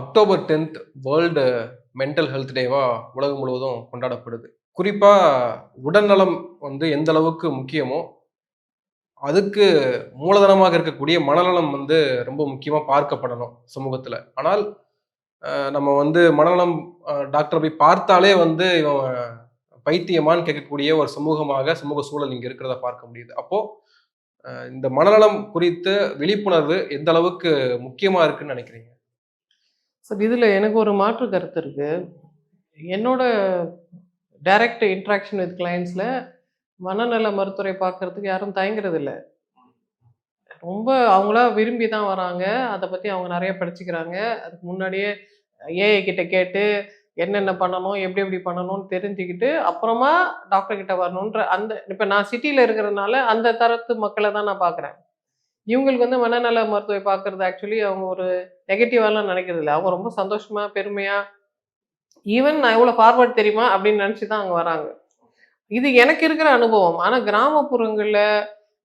October tenth world mental health டேவா உலகம் முழுவதும் கொண்டாடப்படுது. குறிப்பாக உடல்நலம் வந்து எந்த அளவுக்கு முக்கியமோ அதுக்கு மூலதனமாக இருக்கக்கூடிய மனநலம் வந்து ரொம்ப முக்கியமாக பார்க்கப்படணும் சமூகத்தில். ஆனால் நம்ம வந்து மனநலம் டாக்டர் டாக்டரை போய் பார்த்தாலே வந்து இவன் பைத்தியமான்னு கேட்கக்கூடிய ஒரு சமூகமாக சமூக சூழல் இங்கே இருக்கிறத பார்க்க முடியுது. அப்போது இந்த மனநலம் குறித்த விழிப்புணர்வு எந்த அளவுக்கு முக்கியமாக இருக்குன்னு நினைக்கிறீங்க? சார் இதில் எனக்கு ஒரு மாற்று கருத்து இருக்குது என்னோட டைரக்ட் இன்ட்ராக்ஷன் வித் கிளைண்ட்ஸில் மனநல மருத்துவரை பார்க்கறதுக்கு யாரும் தயங்குறதில்ல ரொம்ப அவங்களா விரும்பி தான் வராங்க. அதை பற்றி அவங்க நிறைய படிச்சுக்கிறாங்க. அதுக்கு முன்னாடியே ஏஐ கிட்ட கேட்டு என்னென்ன பண்ணணும் எப்படி எப்படி பண்ணணும்னு தெரிஞ்சுக்கிட்டு அப்புறமா டாக்டர் கிட்ட வரணுன்ற அந்த இப்போ நான் சிட்டியில் இருக்கிறதுனால அந்த தரத்து மக்களை தான் நான் பார்க்குறேன். இவங்களுக்கு வந்து மனநல மருத்துவரை பார்க்கறது ஆக்சுவலி அவங்க ஒரு நெகட்டிவாலாம் நினைக்கிறது இல்லை அவங்க ரொம்ப சந்தோஷமா பெருமையா ஈவன் நான் எவ்வளோ ஃபார்வர்ட் தெரியுமா அப்படின்னு நினச்சி தான் அங்கே வராங்க. இது எனக்கு இருக்கிற அனுபவம். ஆனால் கிராமப்புறங்களில்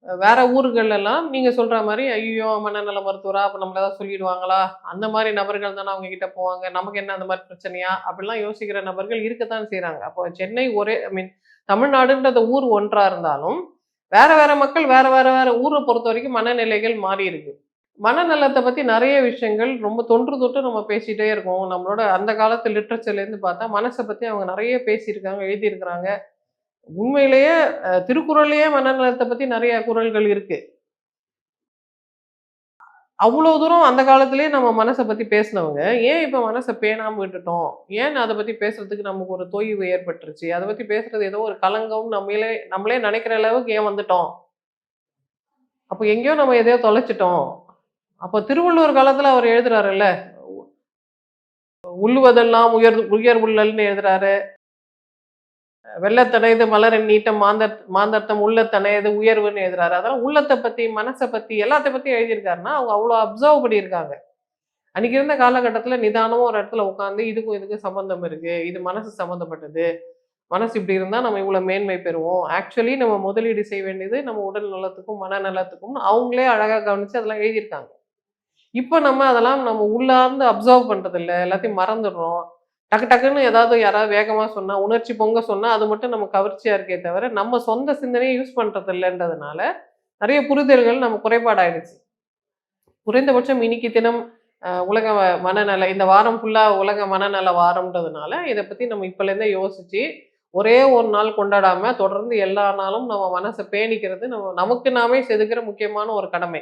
வேற ஊர்களெல்லாம் நீங்கள் சொல்கிற மாதிரி ஐயோ மனநல மருத்துவரா? அப்போ நம்மள ஏதாவது சொல்லிடுவாங்களா? அந்த மாதிரி நபர்கள் தானே அவங்க கிட்ட போவாங்க. நமக்கு என்ன அந்த மாதிரி பிரச்சனையா? அப்படிலாம் யோசிக்கிற நபர்கள் இருக்கத்தான் செய்கிறாங்க அப்போ சென்னை ஒரே ஐ மீன் தமிழ்நாடுன்றது ஊர் ஒன்றா இருந்தாலும் வேற வேற மக்கள் வேற வேற வேற ஊரை பொறுத்த வரைக்கும் மனநிலைகள் மாறி இருக்கு மனநலத்தை பற்றி நிறைய விஷயங்கள் ரொம்ப தொன்று தொட்டு நம்ம பேசிகிட்டே இருக்கோம். நம்மளோட அந்த காலத்து லிட்ரேச்சர்லேருந்து பார்த்தா மனசை பற்றி அவங்க நிறைய பேசியிருக்காங்க எழுதியிருக்கிறாங்க. உண்மையிலேயே திருக்குறள்லேயே மனநலத்தை பற்றி நிறைய குரல்கள் இருக்குது அவ்வளோ தூரம் அந்த காலத்திலேயே நம்ம மனசை பற்றி பேசினவங்க ஏன் இப்போ மனசை பேணாமல் விட்டுட்டோம்? ஏன் அதை பற்றி பேசுறதுக்கு நமக்கு ஒரு தொய்வு ஏற்பட்டுருச்சு? அதை பற்றி பேசுறது ஏதோ ஒரு கலங்கம் நம்மளே நம்மளே நினைக்கிற அளவுக்கு ஏன் வந்துட்டோம்? அப்போ எங்கேயோ நம்ம எதையோ தொலைச்சிட்டோம். அப்போ திருவள்ளுவர் காலத்தில் அவர் எழுதுறாருல்ல? உள்ளுவதெல்லாம் உயர் உயர் உள்ளல்னு எழுதுறாரு. வெள்ளத்தனையது மலரின் நீட்டம் மாந்தர் மாந்தர்த்தம் உள்ளத்தனையது உயர்வுன்னு எழுதுறாரு. அதெல்லாம் உள்ளத்தை பற்றி மனசை பற்றி எல்லாத்த பற்றி எழுதியிருக்காருன்னா அவங்க அவ்வளோ அப்சர்வ் பண்ணியிருக்காங்க. அன்றைக்கி இருந்த காலகட்டத்தில் நிதானமும் ஒரு இடத்துல உட்காந்து இதுக்கும் இதுக்கும் சம்பந்தம் இருக்குது இது மனசு சம்மந்தப்பட்டது மனசு இப்படி இருந்தால் நம்ம இவ்வளோ மேன்மை பெறுவோம். ஆக்சுவலி நம்ம முதலீடு செய்ய வேண்டியது நம்ம உடல் நலத்துக்கும் மன நலத்துக்கும் அவங்களே அழகாக கவனித்து அதெல்லாம் எழுதியிருக்காங்க. இப்போ நம்ம அதெல்லாம் நம்ம உள்ளார்ந்து அப்சர்வ் பண்ணுறதில்ல எல்லாத்தையும் மறந்துடுறோம். டக்கு டக்குன்னு ஏதாவது யாராவது வேகமாக சொன்னால் உணர்ச்சி பொங்க சொன்னால் அது மட்டும் நம்ம கவர்ச்சியாக இருக்கே தவிர நம்ம சொந்த சிந்தனையை யூஸ் பண்ணுறதில்லன்றதுனால இல்லைன்றதுனால நிறைய புரிதல்கள் நம்ம குறைபாடாயிடுச்சு. குறைந்தபட்சம் இன்னைக்கு தினம் உலக மனநல இந்த வாரம் ஃபுல்லாக உலக மனநல வாரம்ன்றதுனால இதை பற்றி நம்ம இப்போலேருந்தே யோசிச்சு ஒரே ஒரு நாள் கொண்டாடாமல் தொடர்ந்து எல்லா நாளும் நம்ம மனசை பேணிக்கிறது நம்ம நமக்கு நாமே செதுக்கிற முக்கியமான ஒரு கடமை.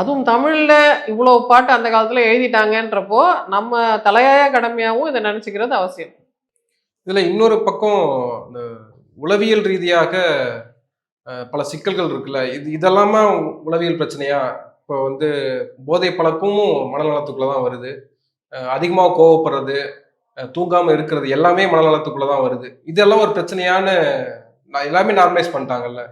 அதுவும் தமிழில் இவ்வளோ பாட்டு அந்த காலத்தில் எழுதிட்டாங்கன்றப்போ நம்ம தலையாய கடமையாகவும் இதை நினச்சிக்கிறது அவசியம். இதில் இன்னொரு பக்கம் இந்த உளவியல் ரீதியாக பல சிக்கல்கள் இருக்குல்ல. இது இதெல்லாமா உளவியல் பிரச்சனையா? இப்போ வந்து போதை பழக்கமும் மனநலத்துக்குள்ள தான் வருது அதிகமாக கோவப்படுறது தூங்காமல் இருக்கிறது எல்லாமே மனநலத்துக்குள்ள தான் வருது. இதெல்லாம் ஒரு பிரச்சனையான நான் எல்லாமே நார்மலைஸ் பண்ணிட்டாங்கல்ல.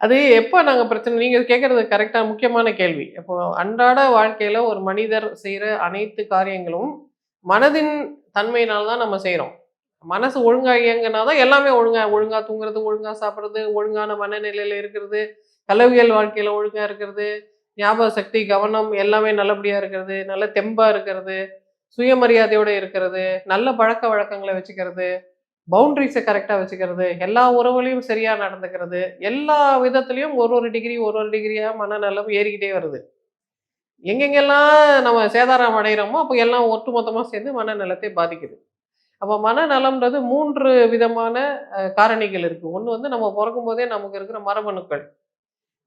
அது எப்போ நாங்கள் பிரச்சனை? நீங்கள் கேட்குறது கரெக்டாக முக்கியமான கேள்வி. இப்போ அன்றாட வாழ்க்கையில் ஒரு மனிதர் செய்கிற அனைத்து காரியங்களும் மனதின் தன்மையினால தான் நம்ம செய்கிறோம் மனசு ஒழுங்காக இயங்கினா தான் எல்லாமே ஒழுங்காக ஒழுங்காக தூங்குறது ஒழுங்காக சாப்பிட்றது ஒழுங்கான மனநிலையில் இருக்கிறது கலவியல் வாழ்க்கையில் ஒழுங்காக இருக்கிறது ஞாபக சக்தி கவனம் எல்லாமே நல்லபடியாக இருக்கிறது நல்ல தெம்பாக இருக்கிறது சுயமரியாதையோடு இருக்கிறது நல்ல பழக்க வழக்கங்களை வச்சுக்கிறது பவுண்டரிஸை கரெக்டாக வச்சுக்கிறது எல்லா உறவுகளையும் சரியாக நடந்துக்கிறது எல்லா விதத்துலேயும் ஒரு ஒரு டிகிரி ஒரு ஒரு டிகிரியாக மனநலம் ஏறிக்கிட்டே வருது. எங்கெங்கெல்லாம் நம்ம சேதாரம் அடைகிறோமோ அப்போ எல்லாம் ஒட்டுமொத்தமாக சேர்ந்து மனநலத்தை பாதிக்குது. அப்போ மனநலம்ன்றது மூன்று விதமான காரணிகள் இருக்குது ஒன்று வந்து நம்ம பிறக்கும் போதே நமக்கு இருக்கிற மரபணுக்கள்.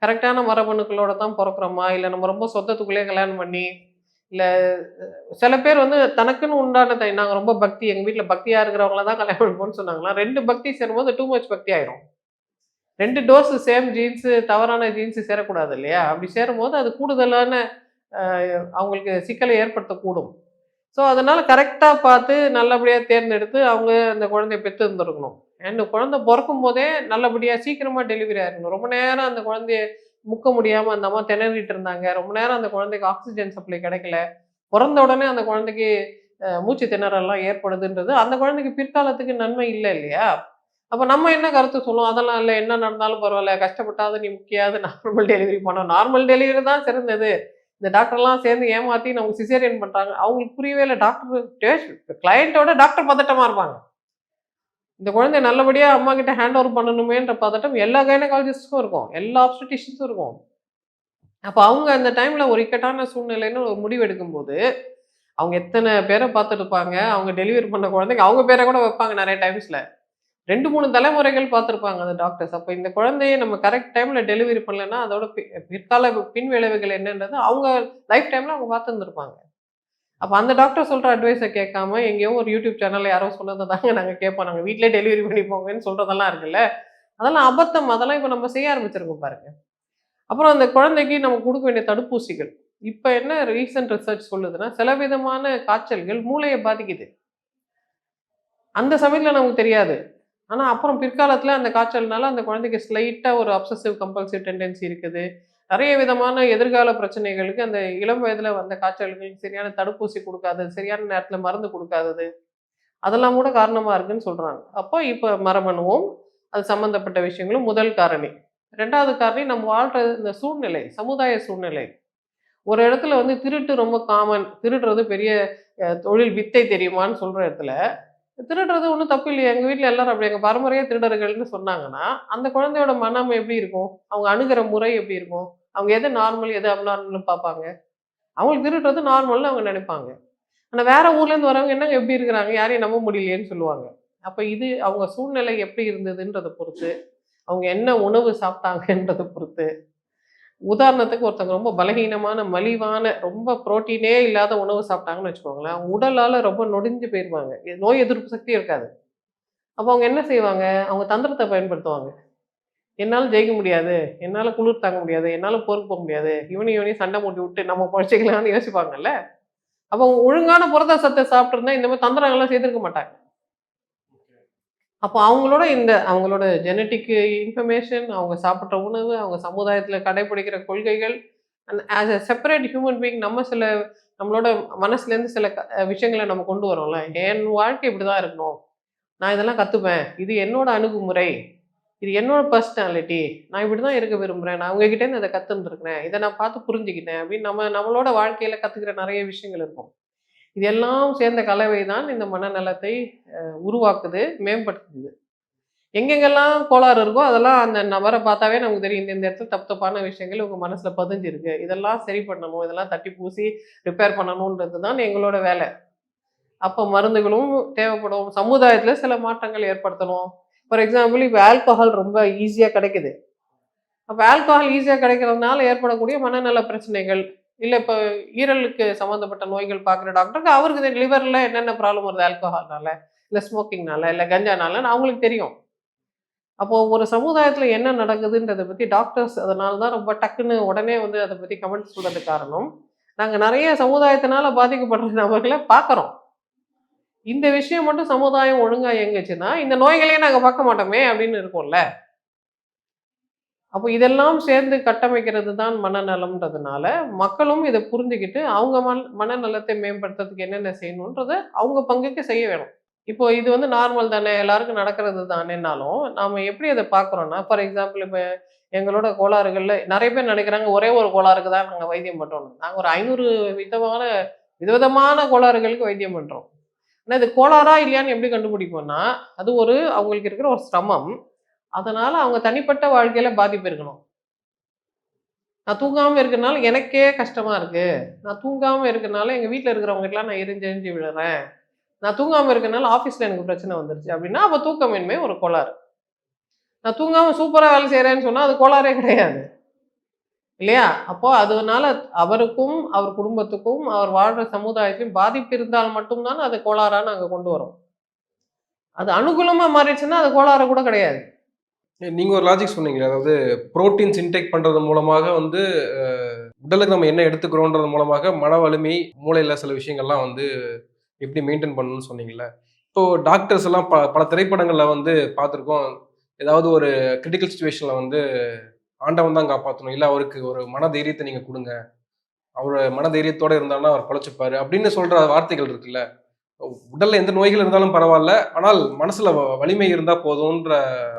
கரெக்டான மரபணுக்களோட தான் பிறக்கிறோமா? இல்லை நம்ம ரொம்ப சொத்தத்துக்குள்ளேயே கல்யாணம் பண்ணி இல்லை சில பேர் வந்து தனக்குன்னு உண்டானதை நாங்கள் ரொம்ப பக்தி எங்கள் வீட்டில் பக்தியாக இருக்கிறவங்கள தான் கல்யாணம் பண்ணுவோம்னு சொன்னாங்களா? ரெண்டு பக்தி சேரும்போது டூ மச் பக்தி ஆயிரும். ரெண்டு டோஸ் சேம் ஜீன்ஸு தவறான ஜீன்ஸு சேரக்கூடாது இல்லையா? அப்படி சேரும்போது அது கூடுதலான அவங்களுக்கு சிக்கலை ஏற்படுத்தக்கூடும். ஸோ அதனால் கரெக்டாக பார்த்து நல்லபடியாக தேர்ந்தெடுத்து அவங்க அந்த குழந்தைய பெற்று இருந்திருக்கணும் அண்ட் குழந்தை பிறக்கும் போதே நல்லபடியாக சீக்கிரமாக டெலிவரி ஆயிருக்கணும். ரொம்ப நேரம் அந்த குழந்தைய முக்க முடியாமல் அந்த அம்மா திணறிட்டு இருந்தாங்க. ரொம்ப நேரம் அந்த குழந்தைக்கு ஆக்சிஜன் சப்ளை கிடைக்கல. பிறந்த உடனே அந்த குழந்தைக்கு மூச்சு திணறல்லாம் ஏற்படுதுன்றது அந்த குழந்தைக்கு பிற்காலத்துக்கு நன்மை இல்லை இல்லையா? அப்போ நம்ம என்ன கருத்து சொல்லுவோம்? அதெல்லாம் இல்லை. என்ன நடந்தாலும் பரவாயில்ல. கஷ்டப்பட்டாவது நீ முக்கியாவது நார்மல் டெலிவரி பண்ணோம் நார்மல் டெலிவரி தான் சிறந்தது. இந்த டாக்டர்லாம் சேர்ந்து ஏமாற்றி நமக்கு சிசேரியன் பண்றாங்க. அவங்களுக்கு புரியவே இல்லை. டாக்டர் கிளையண்ட்டோட டாக்டர் பதட்டமா இருப்பாங்க. இந்த குழந்தை நல்லபடியாக அம்மா கிட்ட ஹேண்ட் ஓவர் பண்ணணுமேன்ற பதட்டம் எல்லா கைனகாலஜிஸ்டுக்கும் இருக்கும். எல்லா ஆப்ஸ்டிஷியன்ஸும் இருக்கும். அப்போ அவங்க அந்த டைமில் ஒரு இக்கட்டான சூழ்நிலைன்னு ஒரு முடிவு எடுக்கும்போது அவங்க எத்தனை பேரை பார்த்துருப்பாங்க? அவங்க டெலிவரி பண்ண குழந்தைங்க அவங்க பேரை கூட வைப்பாங்க நிறைய டைம்ஸில் ரெண்டு மூணு தலைமுறைகள் பார்த்துருப்பாங்க அந்த டாக்டர்ஸ் அப்போ இந்த குழந்தையை நம்ம கரெக்ட் டைமில் டெலிவரி பண்ணலன்னா அதோட பிற்கால பின் விளைவுகள் என்னன்றது அவங்க லைஃப் டைமில் அவங்க பார்த்துருந்துருப்பாங்க. அப்போ அந்த டாக்டர் சொல்கிற அட்வைஸை கேட்காம எங்கேயோ ஒரு யூடியூப் சேனலில் யாரோ சொன்னதை தாங்க நாங்கள் கேட்போம். நாங்கள் வீட்டிலே டெலிவரி பண்ணிப்போங்கன்னு சொல்கிறதெல்லாம் இருக்குல்ல. அதெல்லாம் அபத்தம். அதெல்லாம் இப்போ நம்ம செய்ய ஆரம்பிச்சிருக்கோம் பாருங்க. அப்புறம் அந்த குழந்தைக்கு நம்ம கொடுக்க வேண்டிய தடுப்பூசிகள். இப்போ என்ன ரீசன்ட் ரிசர்ச் சொல்லுதுன்னா சில விதமான காய்ச்சல்கள் மூளையை பாதிக்குது. அந்த சமயத்தில் நமக்கு தெரியாது. ஆனால் அப்புறம் பிற்காலத்தில் அந்த காய்ச்சல்னால அந்த குழந்தைக்கு ஸ்லைட்டாக ஒரு அப்சசிவ் கம்பல்சிவ் டெண்டன்சி இருக்குது. நிறைய விதமான எதிர்கால பிரச்சனைகளுக்கு அந்த இளம் வயதில் வந்த காய்ச்சல்களுக்கு சரியான தடுப்பூசி கொடுக்காதது சரியான நேரத்தில் மருந்து கொடுக்காதது அதெல்லாம் கூட காரணமாக இருக்குன்னு சொல்கிறாங்க அப்போ இப்போ மரபணுவும் அது சம்மந்தப்பட்ட விஷயங்களும் முதல் காரணி. ரெண்டாவது காரணி நம்ம வாழ்கிற இந்த சூழ்நிலை சமுதாய சூழ்நிலை. ஒரு இடத்துல வந்து திருட்டு ரொம்ப காமன் திருடுறது பெரிய தொழில் வித்தை தெரியுமான்னு சொல்கிற இடத்துல திருடுறது ஒன்றும் தப்பு இல்லையா. எங்கள் வீட்டில் எல்லாரும் அப்படி எங்கள் பரம்பரையாக திருடர்கள்னு சொன்னாங்கன்னா அந்த குழந்தையோட மனம் எப்படி இருக்கும்? அவங்க அணுகிற முறை எப்படி இருக்கும்? அவங்க எது நார்மல் எது அப்நார்மல்னு பார்ப்பாங்க. அவங்களுக்கு திருடுறது நார்மல்னு அவங்க நினைப்பாங்க. ஆனால் வேற ஊர்லேருந்து வரவங்க என்னங்க எப்படி இருக்கிறாங்க? யாரையும் நம்ப முடியலையேன்னு சொல்லுவாங்க. அப்போ இது அவங்க சூழ்நிலை எப்படி இருந்ததுன்றதை பொறுத்து அவங்க என்ன உணவு சாப்பிட்டாங்கன்றதை பொறுத்து உதாரணத்துக்கு ஒருத்தவங்க ரொம்ப பலகீனமான மலிவான ரொம்ப புரோட்டீனே இல்லாத உணவு சாப்பிட்டாங்கன்னு வச்சுக்கோங்களேன் அவங்க உடலால் ரொம்ப நொடிஞ்சு போயிடுவாங்க நோய் எதிர்ப்பு சக்தி இருக்காது. அப்போ அவங்க என்ன செய்வாங்க? அவங்க தந்திரத்தை பயன்படுத்துவாங்க. என்னால் ஜெயிக்க முடியாது என்னால் குளிர் தாங்க முடியாது என்னால் போருக்கு போக முடியாது இவனையும் இவனையும் சண்டை மூட்டி விட்டு நம்ம பழச்சிக்கலாம்னு யோசிப்பாங்கல்ல? அப்போ அவங்க ஒழுங்கான புரத சத்தை சாப்பிட்ருந்தா இந்த மாதிரி தந்திரங்கள்லாம் செய்திருக்க மாட்டாங்க. அப்போ அவங்களோட இந்த அவங்களோட ஜெனட்டிக் இன்ஃபர்மேஷன் அவங்க சாப்பிட்ற உணவு அவங்க சமுதாயத்தில் கடைபிடிக்கிற கொள்கைகள் as a separate human being நம்ம சில நம்மளோட மனசுலேருந்து சில க- விஷயங்களை நம்ம கொண்டு வரோம்ல. என் வாழ்க்கை இப்படி தான் இருக்கணும். நான் இதெல்லாம் கற்றுப்பேன் இது என்னோட அணுகுமுறை. இது என்னோட பர்சனாலிட்டி நான் இப்படி தான் இருக்க விரும்புகிறேன் நான் உங்ககிட்டேருந்து அதை கற்றுருந்துருக்கிறேன் இதை நான் பார்த்து புரிஞ்சுக்கிட்டேன் அப்படின்னு நம்ம நம்மளோட வாழ்க்கையில் கற்றுக்கிற நிறைய விஷயங்கள் இருக்கும். இது எல்லாம் சேர்ந்த கலவை தான் இந்த மனநலத்தை உருவாக்குது மேம்படுத்துது. எங்கெங்கெல்லாம் கோளாறு இருக்கோ அதெல்லாம் அந்த நபரை பார்த்தாவே நமக்கு தெரியும். இந்த இந்த இடத்துல தப்பு தப்பான விஷயங்கள் உங்கள் மனசில் பதிஞ்சிருக்கு. இதெல்லாம் சரி பண்ணணும். இதெல்லாம் தட்டி பூசி ரிப்பேர் பண்ணணுன்றது தான் எங்களோட வேலை. அப்போ மருந்துகளும் தேவைப்படும். சமுதாயத்தில் சில மாற்றங்கள் ஏற்படுத்தணும். ஃபார் எக்ஸாம்பிள் இப்போ ஆல்கஹால் ரொம்ப ஈஸியாக கிடைக்குது. அப்போ ஆல்கஹால் ஈஸியாக கிடைக்கிறதுனால ஏற்படக்கூடிய மனநல பிரச்சனைகள் இல்லை இப்போ ஈரலுக்கு சம்மந்தப்பட்ட நோய்கள் பார்க்குற டாக்டருக்கு அவருக்கு லிவரில் என்னென்ன ப்ராப்ளம் வருது? ஆல்கஹால்னால இல்லை ஸ்மோக்கிங்னால இல்லை கஞ்சானால அவங்களுக்கு தெரியும். அப்போது ஒரு சமுதாயத்தில் என்ன நடக்குதுன்றதை பற்றி டாக்டர்ஸ் அதனால தான் ரொம்ப டக்குன்னு உடனே வந்து அதை பற்றி கமெண்ட் சொல்றதுக்கு காரணம். நாங்கள் நிறைய சமுதாயத்தினால பாதிக்கப்படுற நபர்களை பார்க்குறோம். இந்த விஷயம் மட்டும் சமுதாயம் ஒழுங்காக இயங்குச்சுன்னா இந்த நோய்களையே நாங்கள் பார்க்க மாட்டோமே அப்படின்னு இருக்கும்ல. அப்போ இதெல்லாம் சேர்ந்து கட்டமைக்கிறது தான் மனநலம்ன்றதுனால மக்களும் இதை புரிஞ்சுக்கிட்டு அவங்க மன மனநலத்தை மேம்படுத்துறதுக்கு என்னென்ன செய்யணுன்றதை அவங்க பங்குக்கு செய்ய வேணும். இப்போ இது வந்து நார்மல் தானே எல்லாருக்கும் நடக்கிறது தானேனாலும் நாம் எப்படி அதை பார்க்குறோன்னா ஃபார் எக்ஸாம்பிள் இப்போ எங்களோட கோளாறுகளில் நிறைய பேர் நினைக்கிறாங்க ஒரே ஒரு கோளாறுக்கு தான் நாங்கள் வைத்தியம் பண்ணுறோம் நாங்கள் ஒரு ஐநூறு விதமான விதவிதமான கோளாறுகளுக்கு வைத்தியம் பண்ணுறோம் ஆனால் இது கோளாறா இல்லையான்னு எப்படி கண்டுபிடிப்போம்னா அது ஒரு அவங்களுக்கு இருக்கிற ஒரு சிரமம். அதனால அவங்க தனிப்பட்ட வாழ்க்கையில பாதிப்பு இருக்கணும். நான் தூங்காம இருக்கறனால எனக்கே கஷ்டமா இருக்கு. நான் தூங்காம இருக்கிறனால எங்க வீட்டில் இருக்கிறவங்கலாம் நான் எரிஞ்சு எரிஞ்சு விழுறேன். நான் தூங்காம இருக்கிறனால ஆஃபீஸில் எனக்கு பிரச்சனை வந்துருச்சு அப்படின்னா அப்போ தூக்கமின்மை ஒரு கோளாறு. நான் தூங்காம சூப்பரா வேலை செய்யறேன்னு சொன்னா அது கோளாறே கிடையாது. இல்லையா? அப்போ அதனால அவருக்கும் அவர் குடும்பத்துக்கும் அவர் வாழ்ற சமுதாயத்திலும் பாதிப்பு இருந்தால் மட்டும்தான் அது கோளாறா நாங்க கொண்டு வரோம். அது அனுகூலமா மாறிடுச்சுன்னா அது கோளாறு கூட கிடையாது. நீங்கள் ஒரு லாஜிக் சொன்னீங்க அதாவது புரோட்டீன்ஸ் இன்டேக் பண்ணுறது மூலமாக வந்து உடலுக்கு நம்ம என்ன எடுத்துக்கிறோன்றது மூலமாக மன வலிமை மூளையில் சில விஷயங்கள்லாம் வந்து எப்படி மெயின்டைன் பண்ணணும்னு சொன்னீங்கல்ல. இப்போ டாக்டர்ஸ் எல்லாம் ப பல திரைப்படங்களில் வந்து பார்த்துருக்கோம். ஏதாவது ஒரு கிரிட்டிக்கல் சுச்சுவேஷனில் வந்து ஆண்டவன் தான் காப்பாற்றணும் இல்லை அவருக்கு ஒரு மன தைரியத்தை நீங்கள் கொடுங்க. அவர் மன தைரியத்தோடு இருந்தாருன்னா அவர் பொழைச்சுப்பாரு. அப்படின்னு சொல்கிற வார்த்தைகள் இருக்குல்ல. உடல்ல எந்த நோய்கள் இருந்தாலும் பரவாயில்ல. ஆனால் மனசுல வலிமை இருந்தா போதும்ன்ற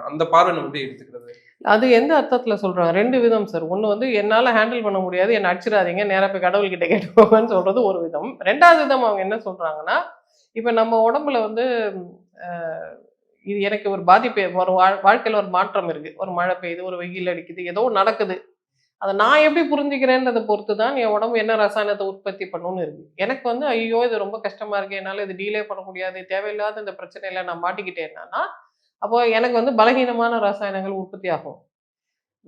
அந்த பார்வை நம்ம எப்படி எடுத்துக்கிறது. அது எந்த அர்த்தத்தில் சொல்கிறாங்க ரெண்டு விதம் சார் ஒன்று வந்து என்னால் ஹேண்டில் பண்ண முடியாது. என்னை அடிச்சிடாதீங்க. நேராக போய் கடவுள்கிட்ட கேட்டுக்கோங்கன்னு சொல்கிறது ஒரு விதம். ரெண்டாவது விதம் அவங்க என்ன சொல்கிறாங்கன்னா இப்போ நம்ம உடம்புல வந்து இது எனக்கு ஒரு பாதிப்பு ஒரு வாழ்க்கையில் ஒரு மாற்றம் இருக்குது ஒரு மழை பெய்யுது ஒரு வெயில் அடிக்குது ஏதோ நடக்குது. அதை நான் எப்படி புரிஞ்சுக்கிறேன்றதை பொறுத்து தான் என் உடம்பு என்ன ரசாயனத்தை உற்பத்தி பண்ணணும்னு இருக்கு. எனக்கு வந்து ஐயோ இது ரொம்ப கஷ்டமா இருக்கு. என்னால் இது டீலே பண்ண முடியாது. தேவையில்லாத இந்த பிரச்சனையில நான் மாட்டிக்கிட்டேன்னா அப்போ எனக்கு வந்து பலகீனமான ரசாயனங்கள் உற்பத்தி ஆகும்.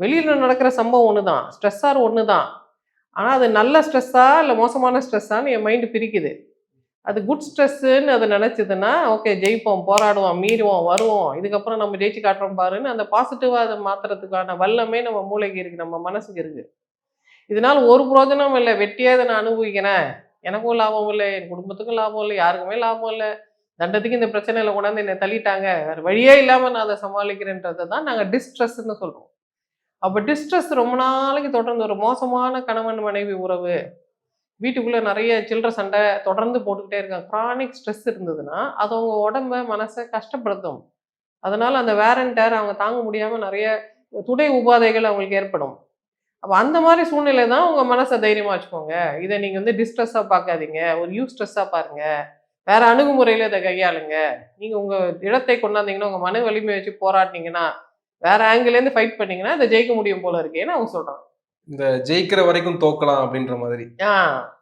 வெளியில் நடக்கிற சம்பவம் ஒன்று தான் ஸ்ட்ரெஸ்ஸார் ஒன்று தான் ஆனால் அது நல்ல ஸ்ட்ரெஸ்ஸா இல்லை மோசமான ஸ்ட்ரெஸ்ஸான்னு என் மைண்டு பிரிக்குது. அது குட் ஸ்ட்ரெஸ்ஸுன்னு அதை நினச்சிதுன்னா ஓகே ஜெயிப்போம் போராடுவோம் மீறுவோம் வருவோம். இதுக்கப்புறம் நம்ம ஜெயிச்சு காட்டுறோம் பாருன்னு அந்த பாசிட்டிவாக அதை மாற்றுறதுக்கான வல்லமே நம்ம மூளைக்கு இருக்குது நம்ம மனசுக்கு இருக்குது இதனால் ஒரு பிரோஜனம் இல்லை வெட்டியாக இதை நான் அனுபவிக்கிறேன். எனக்கும் லாபம் இல்லை என் குடும்பத்துக்கும் லாபம் இல்லை யாருக்குமே லாபம் இல்லை. தண்டத்துக்கு இந்த பிரச்சனையில் கொண்டாந்து என்னை தள்ளிட்டாங்க. வேறு வழியே இல்லாமல் நான் அதை சமாளிக்கிறேன்றதை தான் நாங்கள் டிஸ்ட்ரெஸ்ன்னு சொல்கிறோம் அப்போ டிஸ்ட்ரெஸ் ரொம்ப நாளைக்கு தொடர்ந்து ஒரு மோசமான கணவன் மனைவி உறவு. வீட்டுக்குள்ளே நிறைய சில்லற சண்டை தொடர்ந்து போட்டுக்கிட்டே இருக்காங்க. க்ரானிக் ஸ்ட்ரெஸ் இருந்ததுன்னா அது அவங்க உடம்ப மனசை கஷ்டப்படுத்தும். அதனால் அந்த வேர் அண்ட் டேர் அவங்க தாங்க முடியாமல் நிறைய துடை உபாதைகள் அவங்களுக்கு ஏற்படும். அப்போ அந்த மாதிரி சூழ்நிலை தான் உங்கள் மனசை தைரியமாக வச்சுக்கோங்க. இதை நீங்கள் வந்து டிஸ்ட்ரெஸ்ஸாக பார்க்காதீங்க. ஒரு யூ ஸ்ட்ரெஸ்ஸாக பாருங்கள் வேறு அணுகுமுறையில் இதை கையாளுங்க. நீங்கள் உங்கள் இடத்தை கொண்டாந்தீங்கன்னா உங்கள் மன வலிமை வச்சு போராட்டினீங்கன்னா வேறு ஆங்கிலேருந்து ஃபைட் பண்ணிங்கன்னா இதை ஜெயிக்க முடியும் போல இருக்கேன்னு அவங்க சொல்கிறாங்க இந்த ஜெயிக்கிற வரைக்கும் தோக்கலாம் அப்படின்ற மாதிரி.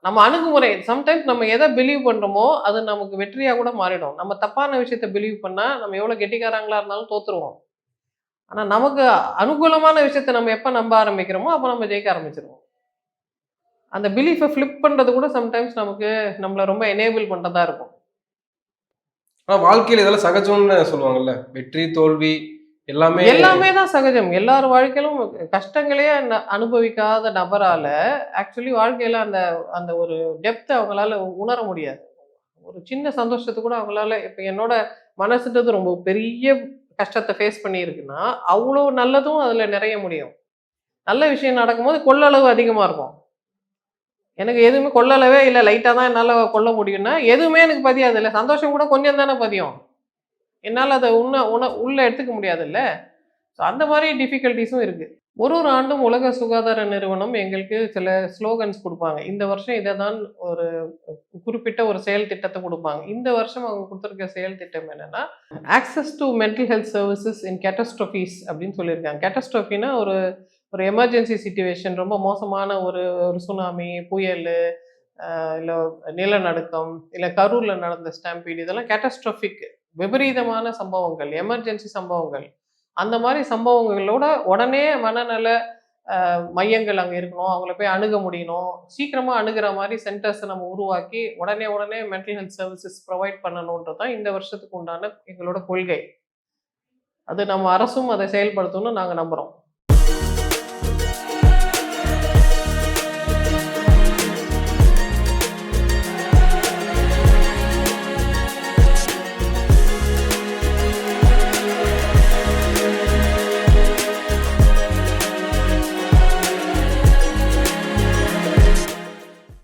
நம்ம அணுகுமுறை சம்டைம்ஸ் நம்ம எதை பிலீவ் பண்றோமோ அது நமக்கு வெற்றியா கூட மாறிடும். நம்ம தப்பான விஷயத்த பிலீவ் பண்ணா நம்ம எவ்வளவு கெட்டிக்காரங்களா இருந்தாலும் தோத்துருவோம். ஆனா நமக்கு அனுகூலமான விஷயத்த நம்ம எப்ப நம்ப ஆரம்பிக்கிறோமோ அப்ப நம்ம ஜெயிக்க ஆரம்பிச்சிருவோம். அந்த பிலீஃபை ஃப்ளிப் பண்றது கூட சம்டைம்ஸ் நமக்கு நம்மளை ரொம்ப எனேபிள் பண்றதா இருக்கும். ஆனா வாழ்க்கையில இதெல்லாம் சகஜம்னு சொல்லுவாங்கல்ல. வெற்றி தோல்வி எல்லாமே எல்லாமே தான் சகஜம். எல்லார் வாழ்க்கையிலும் கஷ்டங்களே அனுபவிக்காத நபரால ஆக்சுவலி வாழ்க்கையில அந்த அந்த ஒரு டெப்த் அவங்களால உணர முடியாது. ஒரு சின்ன சந்தோஷத்தை கூட அவங்களால இப்போ என்னோட மனசுன்றது ரொம்ப பெரிய கஷ்டத்தை ஃபேஸ் பண்ணியிருக்குன்னா அவ்வளோ நல்லதும் அதில் நிறைய முடியும். நல்ல விஷயம் நடக்கும்போது கொள்ளளவு அதிகமாக இருக்கும். எனக்கு எதுவுமே கொள்ளளவே இல்லை. லைட்டாக தான் என்னால் கொள்ள முடியும்னா எதுவுமே எனக்கு பதியாது. இல்லை சந்தோஷம் கூட கொஞ்சம் தானே பதியும். என்னால் அதை உன்ன உண உள்ளே எடுத்துக்க முடியாதுல்ல? ஸோ அந்த மாதிரி டிஃபிகல்ட்டிஸும் இருக்குது ஒரு ஒரு ஆண்டும் உலக சுகாதார நிறுவனம் எங்களுக்கு சில ஸ்லோகன்ஸ் கொடுப்பாங்க. இந்த வருஷம் இதை தான் ஒரு குறிப்பிட்ட ஒரு செயல் திட்டத்தை கொடுப்பாங்க. இந்த வருஷம் அவங்க கொடுத்துருக்க செயல் திட்டம் என்னென்னா access to mental health services in catastrophes அப்படின்னு சொல்லியிருக்காங்க. கேட்டஸ்ட்ரோஃபினா ஒரு ஒரு எமர்ஜென்சி சுச்சுவேஷன் ரொம்ப மோசமான ஒரு ஒரு சுனாமி புயல் இல்லை நிலநடுக்கம் இல்லை கரூரில் நடந்த ஸ்டாம்பீடு இதெல்லாம் கேட்டஸ்ட்ரோஃபிக் விபரீதமான சம்பவங்கள் எமர்ஜென்சி சம்பவங்கள். அந்த மாதிரி சம்பவங்களோட உடனே மனநல மையங்கள் அங்கே இருக்கணும். அவங்கள போய் அணுக முடியணும். சீக்கிரமாக அணுகிற மாதிரி சென்டர்ஸை நம்ம உருவாக்கி உடனே உடனே மென்டல் ஹெல்த் சர்வீசஸ் ப்ரொவைட் பண்ணணுன்றது தான் இந்த வருஷத்துக்கு உண்டான எங்களோட கொள்கை. அது நம்ம அரசும் அதை செயல்படுத்தணும்னு நாங்கள் நம்புகிறோம்